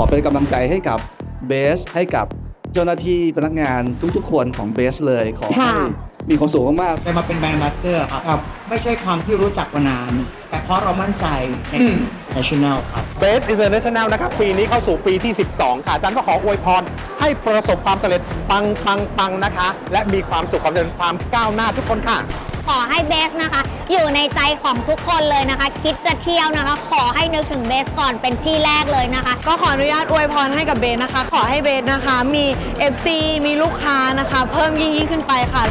อเป็นกำลังใจให้กับเบสให้กับเจ้าหน้าที่พนักงานทุกๆ คนของเบสเลยขอให้ ค่ะ มีความสุขมากๆ ได้มาเป็นแบรนด์มาสเตอร์ครับ ไม่ใช่ความที่รู้จักมานาน แต่เพราะเรามั่นใจใน national ครับ เบสอินเตอร์เนชั่นแนลนะครับ ปีนี้เข้าสู่ปีที่ 12 ค่ะอาจารย์ก็ขออวยพร ให้ประสบความสำเร็จปังปังปังนะคะ และมีความสุขความเจริญความก้าวหน้าทุกคนค่ะ ขอให้เบสนะคะ อยู่ในใจของทุกคนเลยนะคะ คิดจะเที่ยวนะคะ ขอให้นึกถึงเบสก่อนเป็นที่แรกเลยนะคะ ก็ขออนุญาตอวยพรให้กับเบสนะคะ ขอให้เบสนะคะ มี FC มีลูกค้านะคะ เพิ่มยิ่งยิ่งขึ้นไปค่ะ